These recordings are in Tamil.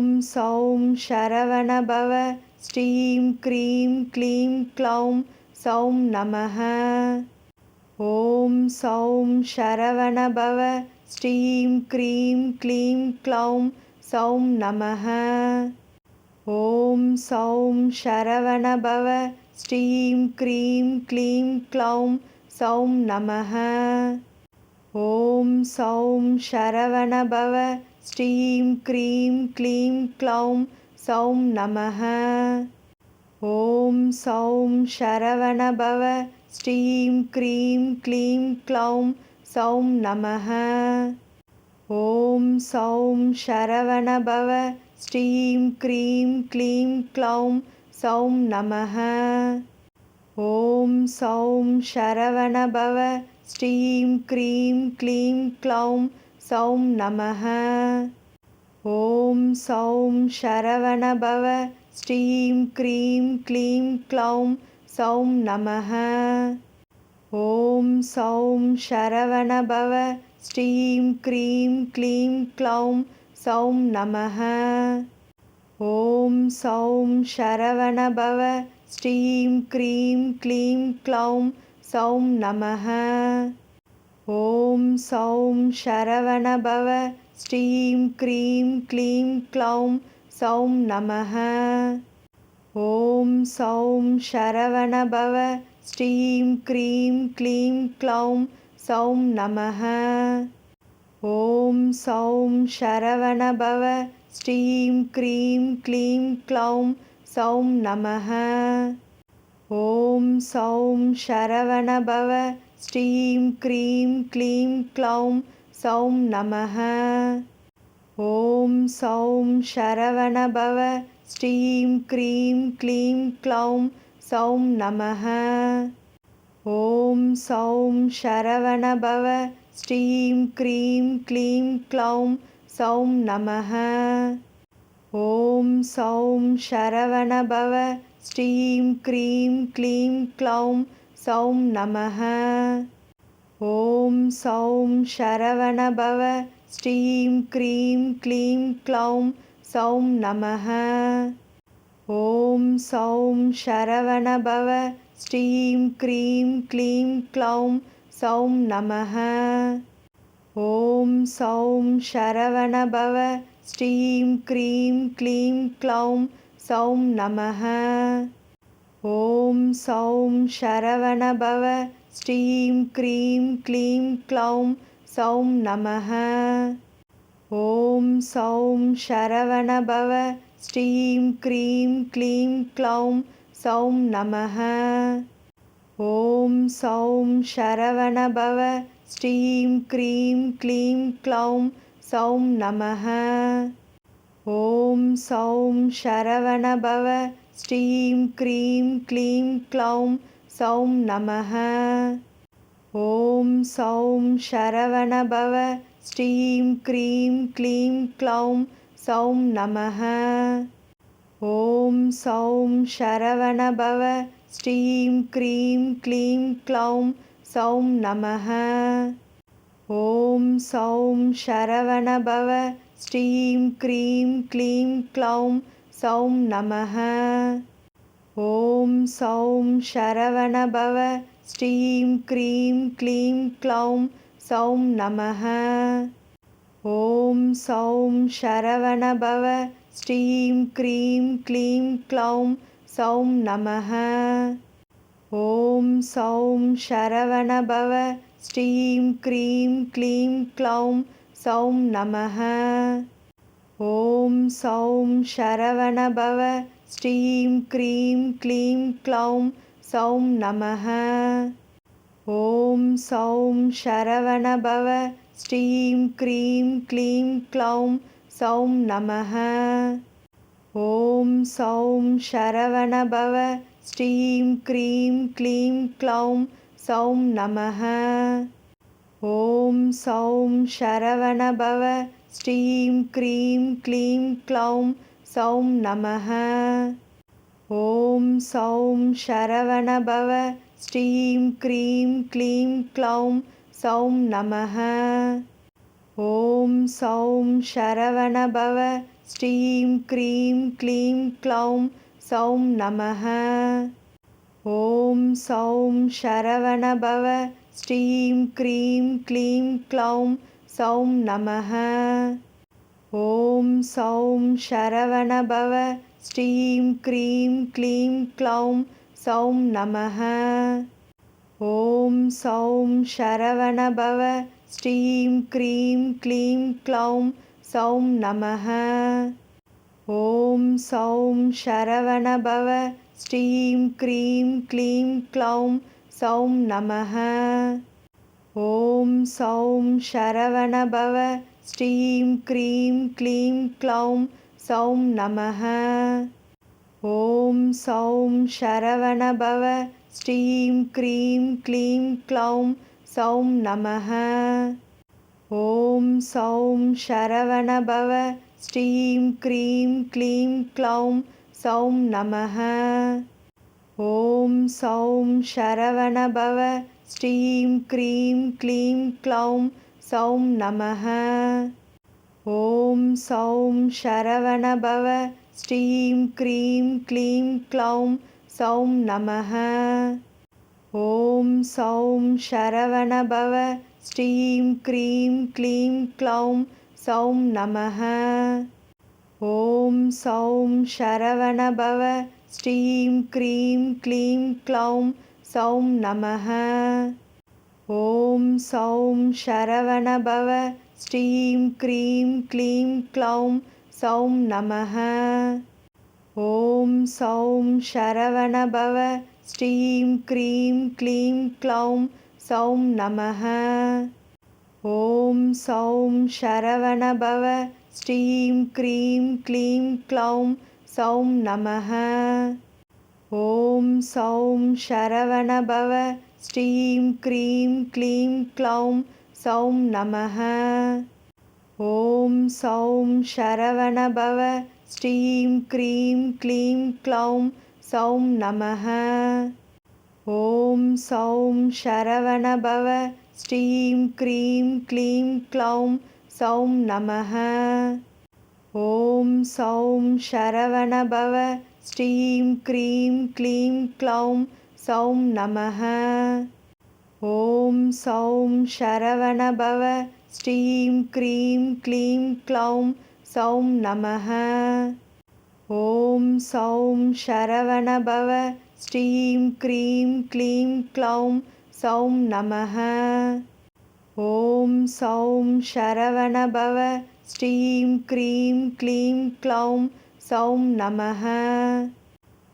ஓம் சௌம் ஷரவணபவ ஸ்ரீம் க்ரீம் க்ளீம் க்ளௌம் சௌம் நமः ஓம் சௌம் ஷரவணபவ ஸ்ரீம் க்ரீம் க்ளீம் க்ளௌம் சௌம் நமः ஓம் சௌம் ஷரவணபவ ஸ்ரீம் க்ரீம் க்ளீம் க்ளௌம் சௌம் நமः ஓம் சௌம் ஷரவணபவ ஸ்ரீம் க்ரீம் க்ளீம் க்ளௌம் சௌம் நமः ஓம் சௌம் சரவணபவ. ஸ்ரீம் க்ரீம் க்ளீம் க்ளௌம் சௌம் நமः ஓம் சௌம் சரவணபவ. ஸ்ரீம் க்ரீம் க்ளீம் க்ளௌம் சௌம் நமः ஓம் சௌம் சரவணபவ. ஸ்ரீம் க்ரீம் க்ளீம் க்ளௌம் சௌம் நமः ஓம் சௌம் சரவணபவ ஸ்ரீம் க்ரீம் க்ளீம் க்ளௌம். சௌம் நமः ஓம் சௌம் சரவணபவ ஸ்ரீம் க்ரீம் க்ளீம் க்ளௌம். சௌம் நமः ஓம் சௌம் சரவணபவ ஸ்ரீம் க்ரீம் க்ளீம் க்ளௌம். சௌம் நமः ஓம் சௌம் சரவணபவ ஸ்ரீம் க்ரீம் க்ளீம் க்ளௌம் சௌம் நமः ஓம் சௌம் சரவணபவ ஸ்ரீம் க்ரீம் க்ளீம் க்ளௌம் சௌம் நமः ஓம் சௌம் சரவணபவ ஸ்ரீம் க்ரீம் க்ளீம் க்ளௌம் சௌம் நமः ஓம் சௌம் சரவணபவ ஸ்ரீம் க்ரீம் க்ளீம் க்ளௌம் சௌம் நமः ஓம் சௌம் சரவணபவ ஸ்ரீம் க்ரீம் க்ளீம் க்ளௌம் சௌம் நமः ஓம் சௌம் சரவணபவ ஸ்ரீம் க்ரீம் க்ளீம் க்ளௌம் சௌம் நமः ஓம் சௌம் சரவணபவ ஸ்ரீம் க்ரீம் க்ளீம் க்ளௌம் சௌம் நமः ஓம் சௌம் சரவணபவ. ஸ்ரீம் க்ரீம் க்ளீம் க்ளௌம் சௌம் நமः ஓம் சௌம் சரவணபவ. ஸ்ரீம் க்ரீம் க்ளீம் க்ளௌம் சௌம் நமः ஓம் சௌம் சரவணபவ. ஸ்ரீம் க்ரீம் க்ளீம் க்ளௌம் சௌம் நமः ஓம் சௌம் சரவணபவ ஸ்ரீம் க்ரீம் க்ளீம் க்ளௌம் சௌம் நமः ஓம் சௌம் சரவணபவ ஸ்ரீம் க்ரீம் க்ளீம் க்ளௌம் சௌம் நமः ஓம் சௌம் சரவணபவ ஸ்ரீம் க்ரீம் க்ளீம் க்ளௌம் சௌம் நமः ஓம் சௌம் சரவணபவ ஸ்ரீம் க்ரீம் க்ளீம் க்ளௌம் சௌம் நமः ஓம் சௌம் சரவணபவ ஸ்ரீம் க்ரீம் க்ளீம் க்ளௌம் சௌம் நமः ஓம் சௌம் சரவணபவ ஸ்ரீம் க்ரீம் க்ளீம் க்ளௌம் சௌம் நமः ஓம் சௌம் சரவணபவ ஸ்ரீம் க்ரீம் க்ளீம் க்ளௌம் சௌம் நமः ஓம் சௌம் சரவணபவ ஸ்ரீம் க்ரீம் க்ளீம் க்ளௌம். சௌம் நமः ஓம் சௌம் சரவணபவ ஸ்ரீம் க்ரீம் க்ளீம் க்ளௌம். சௌம் நமः ஓம் சௌம் சரவணபவ ஸ்ரீம் க்ரீம் க்ளீம் க்ளௌம். சௌம் நமः ஓம் சௌம் சரவணபவ ஸ்ரீம் க்ரீம் க்ளீம் க்ளௌம் சௌம் நமः ஓம் சௌம் சரவணபவ ஸ்ரீம் க்ரீம் க்ளீம் க்ளௌம் சௌம் நமः ஓம் சௌம் சரவணபவ ஸ்ரீம் க்ரீம் க்ளீம் க்ளௌம் சௌம் நமः ஓம் சௌம் சரவணபவ ஸ்ரீம் க்ரீம் க்ளீம் க்ளௌம் சௌம் நமः ஓம் சௌம் ஷரவணபவ ஸ்ரீம் க்ரீம் க்ளீம் க்ளௌம் சௌம் நமः ஓம் சௌம் ஷரவணபவ ஸ்ரீம் க்ரீம் க்ளீம் க்ளௌம் சௌம் நமः ஓம் சௌம் ஷரவணபவ ஸ்ரீம் க்ரீம் க்ளீம் க்ளௌம் சௌம் நமः ஓம் சௌம் சரவணபவ ஸ்ரீம் க்ரீம் க்ளீம் க்ளௌம். சௌம் நமः ஓம் சௌம் சரவணபவ ஸ்ரீம் க்ரீம் க்ளீம் க்ளௌம். சௌம் நமः ஓம் சௌம் சரவணபவ ஸ்ரீம் க்ரீம் க்ளீம் க்ளௌம். சௌம் நமः ஓம் சௌம் சரவணபவ ஸ்ரீம் க்ரீம் க்ளீம் க்ளௌம் சௌம் நமः ஓம் சௌம் சரவணபவ ஸ்ரீம் க்ரீம் க்ளீம் க்ளௌம் சௌம் நமः ஓம் சௌம் சரவணபவ ஸ்ரீம் க்ரீம் க்ளீம் க்ளௌம் சௌம் நமः ஓம் சௌம் சரவணபவ ஸ்ரீம் க்ரீம் க்ளீம் க்ளௌம் சௌம் நமः ஓம் சௌம் சரவணபவ ஸ்ரீம் க்ரீம் க்ளீம் க்ளௌம் சௌம் நமः ஓம் சௌம் சரவணபவ ஸ்ரீம் க்ரீம் க்ளீம் க்ளௌம் சௌம் நமः ஓம் சௌம் சரவணபவ ஸ்ரீம் க்ரீம் க்ளீம் க்ளௌம் சௌம் நமः ஓம் சௌம் சரவணபவ. ஸ்ரீம் க்ரீம் க்ளீம் க்ளௌம் சௌம் நமः ஓம் சௌம் சரவணபவ. ஸ்ரீம் க்ரீம் க்ளீம் க்ளௌம் சௌம் நமः ஓம் சௌம் சரவணபவ. ஸ்ரீம் க்ரீம் க்ளீம் க்ளௌம் சௌம் நமः ஓம் சௌம் சரவணபவ ஸ்ரீம் க்ரீம் க்ளீம் க்ளௌம் சௌம் நமः ஓம் சௌம் சரவணபவ ஸ்ரீம் க்ரீம் க்ளீம் க்ளௌம் சௌம் நமः ஓம் சௌம் சரவணபவ ஸ்ரீம் க்ரீம் க்ளீம் க்ளௌம் சௌம் நமः ஓம் சௌம் சரவணபவ ஸ்ரீம் க்ரீம் க்ளீம் க்ளௌம் சௌம் நமः ஓம் சௌம் சரவணபவ. ஸ்ரீம் க்ரீம் க்ளீம் க்ளௌம் சௌம் நமः ஓம் சௌம் சரவணபவ. ஸ்ரீம் க்ரீம் க்ளீம் க்ளௌம் சௌம் நமः ஓம் சௌம் சரவணபவ. ஸ்ரீம் க்ரீம் க்ளீம் க்ளௌம் சௌம் நமः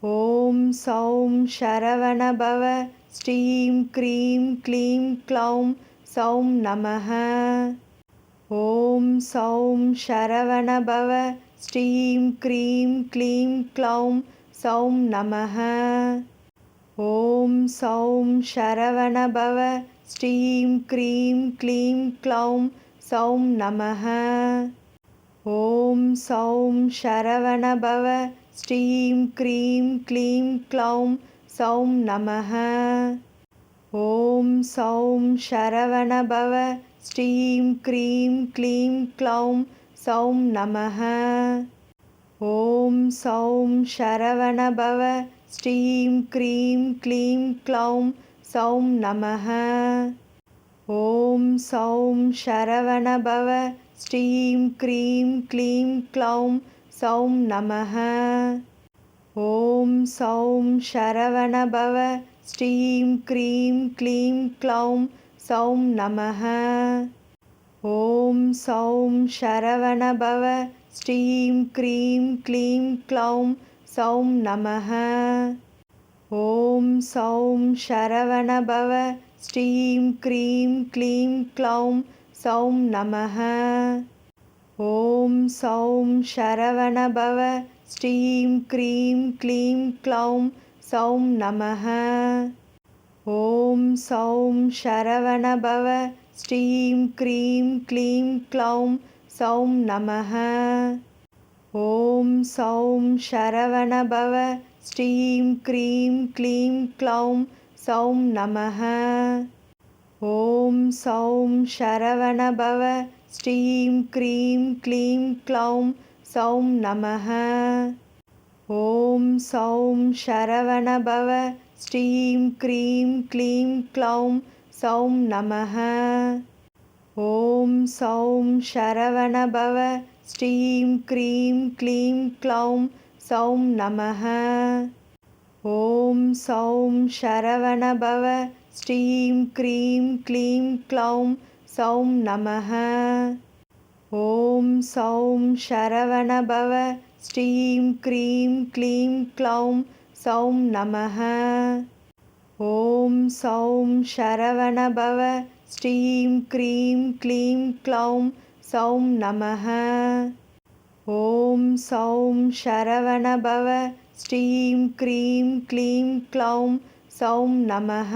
ஓம் சௌம் சரவணபவ ஸ்ரீம் க்ரீம் க்ளீம் க்ளௌம். சௌம் நமः ஓம் சௌம் சரவணபவ ஸ்ரீம் க்ரீம் க்ளீம் க்ளௌம். சௌம் நமः ஓம் சௌம் சரவணபவ ஸ்ரீம் க்ரீம் க்ளீம் க்ளௌம். சௌம் நமः ஓம் சௌம் சரவணபவ ஸ்ரீம் க்ரீம் க்ளீம் க்ளௌம் சௌம் நமः ஓம் சௌம் சரவணபவ ஸ்ரீம் க்ரீம் க்ளீம் க்ளௌம் சௌம் நமः ஓம் சௌம் சரவணபவ ஸ்ரீம் க்ரீம் க்ளீம் க்ளௌம் சௌம் நமः ஓம் சௌம் சரவணபவ ஸ்ரீம் க்ரீம் க்ளீம் க்ளௌம் சௌம் நமः ஓம் சௌம் சரவணபவ ஸ்ரீம் க்ரீம் க்ளீம் க்ளௌம் சௌம் நமः ஓம் சௌம் சரவணபவ ஸ்ரீம் க்ரீம் க்ளீம் க்ளௌம் சௌம் நமः ஓம் சௌம் சரவணபவ ஸ்ரீம் க்ரீம் க்ளீம் க்ளௌம் சௌம் நம ஓம் சௌம் சரவணபவ. ஸ்ரீம் க்ரீம் க்ளீம் க்ளௌம் சௌம் நம ஓம் சௌம் சரவணபவ. ஸ்ரீம் க்ரீம் க்ளீம் க்ளௌம் சௌம் நம ஓம் சௌம் சரவணபவ. ஸ்ரீம் க்ரீம் க்ளீம் க்ளௌம் சௌம் நமः ஓம் சௌம் சரவணபவ ஸ்ரீம் க்ரீம் க்ளீம் க்ளௌம் சௌம் நமः ஓம் சௌம் சரவணபவ ஸ்ரீம் க்ரீம் க்ளீம் க்ளௌம் சௌம் நமः ஓம் சௌம் சரவணபவ ஸ்ரீம் க்ரீம் க்ளீம் க்ளௌம் சௌம் நமः ஓம் சௌம் சரவணபவ ஸ்ரீம் க்ரீம் க்ளீம் க்ளௌம் சௌம் நமः ஓம் சௌம் சரவணபவ ஸ்ரீம் க்ரீம் க்ளீம் க்ளௌம் சௌம் நமः ஓம் சௌம் சரவணபவ ஸ்ரீம் க்ரீம் க்ளீம் க்ளௌம் சௌம் நமः ஓம் சௌம் சரவணபவ ஸ்ரீம் க்ரீம் க்ளீம் க்ளௌம் சௌம் நமः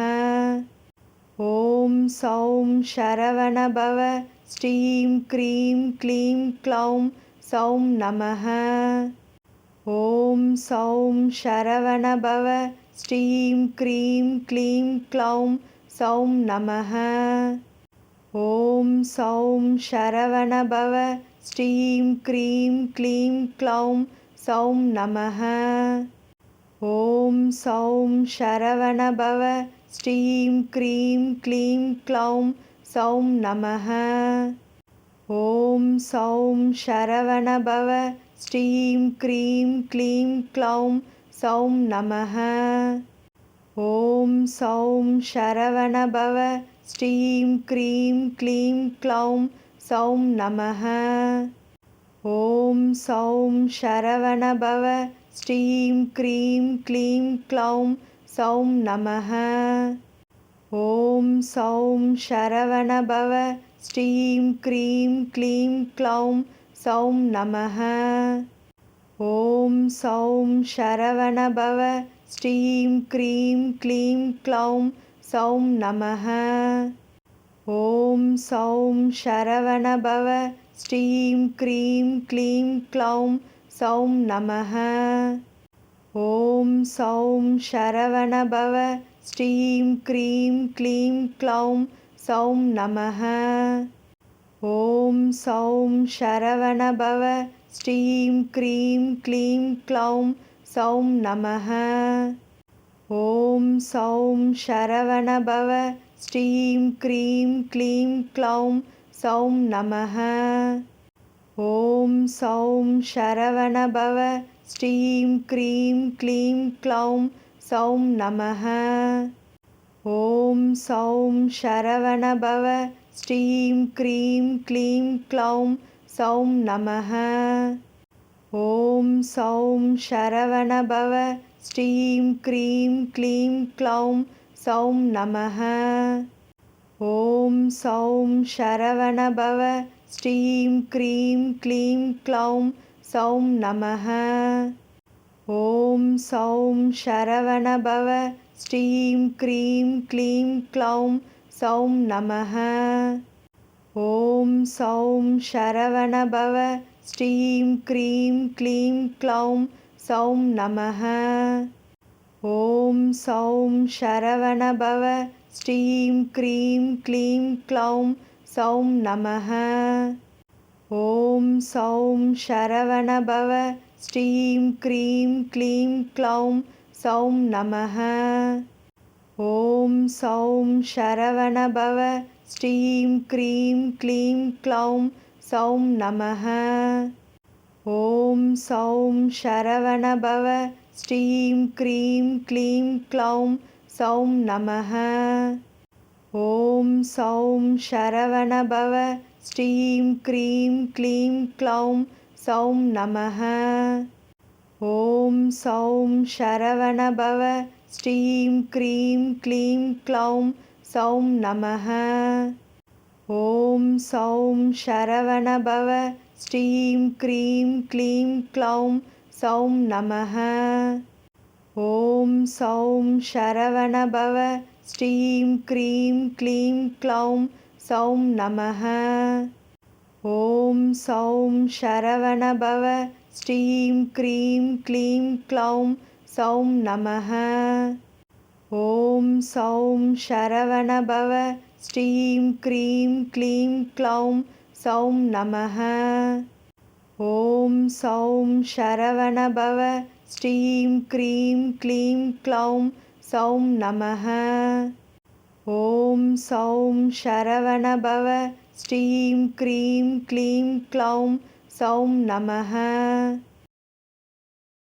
ஓம் சௌம் சரவணபவ ஸ்ரீம் க்ரீம் க்ளீம் க்ளௌம். சௌம் நமः ஓம் சௌம் சரவணபவ ஸ்ரீம் க்ரீம் க்ளீம் க்ளௌம். சௌம் நமः ஓம் சௌம் சரவணபவ ஸ்ரீம் க்ரீம் க்ளீம் க்ளௌம். சௌம் நமः ஓம் சௌம் சரவணபவ ஸ்ரீம் க்ரீம் க்ளீம் க்ளௌம் சௌம் நமः ஓம் சௌம் சரவணபவ ஸ்ரீம் க்ரீம் க்ளீம் க்ளௌம் சௌம் நமः ஓம் சௌம் சரவணபவ ஸ்ரீம் க்ரீம் க்ளீம் க்ளௌம் சௌம் நமः ஓம் சௌம் சரவணபவ ஸ்ரீம் க்ரீம் க்ளீம் க்ளௌம் சௌம் நமः ஓம் சௌம் ஷரவணபவ ஸ்ரீம் க்ரீம் க்ளீம் க்ளௌம் சௌம் நமः ஓம் சௌம் ஷரவணபவ ஸ்ரீம் க்ரீம் க்ளீம் க்ளௌம் சௌம் நமः ஓம் சௌம் ஷரவணபவ ஸ்ரீம் க்ரீம் க்ளீம் க்ளௌம் சௌம் நமः ஓம் சௌம் சரவணபவ ஸ்ரீம் க்ரீம் க்ளீம் க்ளௌம் சௌம் நமः ஓம் சௌம் சரவணபவ ஸ்ரீம் க்ரீம் க்ளீம் க்ளௌம் சௌம் நமः ஓம் சௌம் சரவணபவ ஸ்ரீம் க்ரீம் க்ளீம் க்ளௌம் சௌம் நமः ஓம் சௌம் சரவணபவ ஸ்ரீம் க்ரீம் க்ளீம் க்ளௌம் சௌம் நமः ஓம் சௌம் சரவணபவ ஸ்ரீம் க்ரீம் க்ளீம் க்ளௌம் சௌம் நமः ஓம் சௌம் சரவணபவ ஸ்ரீம் க்ரீம் க்ளீம் க்ளௌம் சௌம் நமः ஓம் சௌம் சரவணபவ ஸ்ரீம் க்ரீம் க்ளீம் க்ளௌம் சௌம் நமः ஓம் சௌம் சரவணபவ ஸ்ரீம் க்ரீம் க்ளீம் க்ளௌம் சௌம் நமः ஓம் சௌம் சரவணபவ ஸ்ரீம் க்ரீம் க்ளீம் க்ளௌம் சௌம் நமः ஓம் சௌம் சரவணபவ ஸ்ரீம் க்ரீம் க்ளீம் க்ளௌம் சௌம் நமः ஓம் சௌம் சரவணபவ. ஸ்ரீம் க்ரீம் க்ளீம் க்ளௌம் சௌம் நமः ஓம் சௌம் சரவணபவ. ஸ்ரீம் க்ரீம் க்ளீம் க்ளௌம் சௌம் நமः ஓம் சௌம் சரவணபவ. ஸ்ரீம் க்ரீம் க்ளீம் க்ளௌம் சௌம் நமः ஓம் சௌம் சரவணபவ ஸ்ரீம் க்ரீம் க்ளீம் க்ளௌம் சௌம் நமः ஓம் சௌம் சரவணபவ ஸ்ரீம் க்ரீம் க்ளீம் க்ளௌம் சௌம் நமः ஓம் சௌம் சரவணபவ ஸ்ரீம் க்ரீம் க்ளீம் க்ளௌம் சௌம் நமः ஓம் சௌம் சரவணபவ ஸ்ரீம் க்ரீம் க்ளீம் க்ளௌம் சௌம் நமக ஓம் சௌம் ஷரவணபவ ஸ்ரீம் க்ரீம் க்ளீம் க்ளௌம் சௌம் நமக ஓம் சௌம் ஷரவணபவ ஸ்ரீம் க்ரீம் க்ளீம் க்ளௌம் சௌம் நமக ஓம் சௌம் ஷரவணபவ ஸ்ரீம் க்ரீம் க்ளீம் க்ளௌம் சௌம் நமக ஓம் சௌம் ஷரவணபவ ஸ்ரீம் க்ரீம் க்ளீம் க்ளௌம் சௌம் நமக